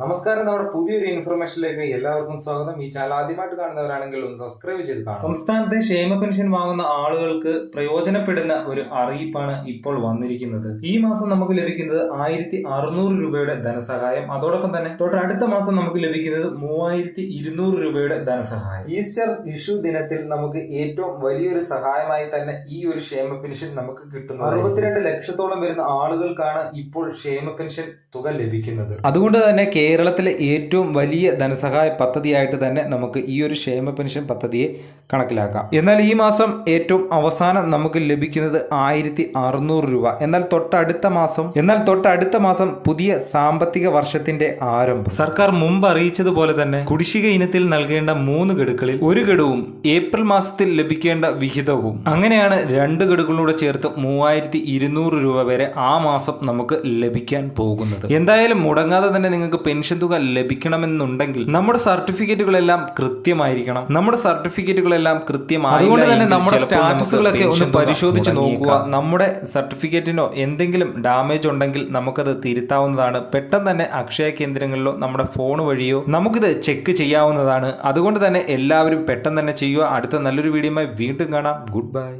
നമസ്കാരം. നമ്മുടെ പുതിയൊരു ഇൻഫർമേഷനിലേക്ക് എല്ലാവർക്കും സ്വാഗതം. ഈ ചാനൽ ആദ്യമായിട്ട് കാണുന്നവരാണെങ്കിൽ ഒന്ന് സബ്സ്ക്രൈബ് ചെയ്ത് കാണാം സംസ്ഥാനത്തെ ക്ഷേമ പെൻഷൻ വാങ്ങുന്ന ആളുകൾക്ക് പ്രയോജനപ്പെടുന്ന ഒരു അറിയിപ്പാണ് ഇപ്പോൾ വന്നിരിക്കുന്നത്. ഈ മാസം നമുക്ക് ലഭിക്കുന്നത് ആയിരത്തി അറുന്നൂറ് രൂപയുടെ ധനസഹായം. അതോടൊപ്പം തന്നെ തൊട്ടടുത്ത മാസം നമുക്ക് ലഭിക്കുന്നത് മൂവായിരത്തി ഇരുന്നൂറ് രൂപയുടെ ധനസഹായം. ഈസ്റ്റർ വിഷു ദിനത്തിൽ നമുക്ക് ഏറ്റവും വലിയൊരു സഹായമായി തന്നെ ഈ ഒരു ക്ഷേമ പെൻഷൻ നമുക്ക് കിട്ടുന്നത്. അറുപത്തിരണ്ട് ലക്ഷത്തോളം വരുന്ന ആളുകൾക്കാണ് ഇപ്പോൾ ക്ഷേമ പെൻഷൻ തുക ലഭിക്കുന്നത്. അതുകൊണ്ട് തന്നെ കേരളത്തിലെ ഏറ്റവും വലിയ ധനസഹായ പദ്ധതിയായിട്ട് തന്നെ നമുക്ക് ഈ ഒരു ക്ഷേമ പെൻഷൻ പദ്ധതിയെ കണക്കിലാക്കാം. എന്നാൽ ഈ മാസം ഏറ്റവും അവസാനം നമുക്ക് ലഭിക്കുന്നത് ആയിരത്തി അറുന്നൂറ് രൂപ. എന്നാൽ തൊട്ടടുത്ത മാസം എന്നാൽ തൊട്ടടുത്ത മാസം പുതിയ സാമ്പത്തിക വർഷത്തിന്റെ ആരംഭം. സർക്കാർ മുമ്പ് അറിയിച്ചതുപോലെ തന്നെ കുടിശ്ശിക ഇനത്തിൽ നൽകേണ്ട മൂന്ന് ഗഡുക്കളിൽ ഒരു ഗഡുവും ഏപ്രിൽ മാസത്തിൽ ലഭിക്കേണ്ട വിഹിതവും. അങ്ങനെയാണ് രണ്ട് ഗഡുക്കളൂടെ ചേർത്ത് മൂവായിരത്തി ഇരുന്നൂറ് രൂപ വരെ ആ മാസം നമുക്ക് ലഭിക്കാൻ പോകുന്നത്. എന്തായാലും മുടങ്ങാതെ തന്നെ നിങ്ങൾക്ക് പെൻഷൻ തുക ലഭിക്കണമെന്നുണ്ടെങ്കിൽ നമ്മുടെ സർട്ടിഫിക്കറ്റുകളെല്ലാം കൃത്യമായിരിക്കണം. നമ്മുടെ സർട്ടിഫിക്കറ്റുകളെല്ലാം കൃത്യമായി അതുകൊണ്ട് തന്നെ നമ്മുടെ സ്റ്റാറ്റസുകളൊക്കെ ഒന്ന് പരിശോധിച്ച് നോക്കുക. നമ്മുടെ സർട്ടിഫിക്കറ്റിനോ എന്തെങ്കിലും ഡാമേജ് ഉണ്ടെങ്കിൽ നമുക്കത് തിരുത്താവുന്നതാണ്. പെട്ടെന്ന് തന്നെ അക്ഷയ കേന്ദ്രങ്ങളിലോ നമ്മുടെ ഫോൺ വഴിയോ നമുക്കിത് ചെക്ക് ചെയ്യാവുന്നതാണ്. അതുകൊണ്ട് തന്നെ എല്ലാവരും പെട്ടെന്ന് തന്നെ ചെയ്യുക. അടുത്ത നല്ലൊരു വീഡിയോയുമായി വീണ്ടും കാണാം. Good bye.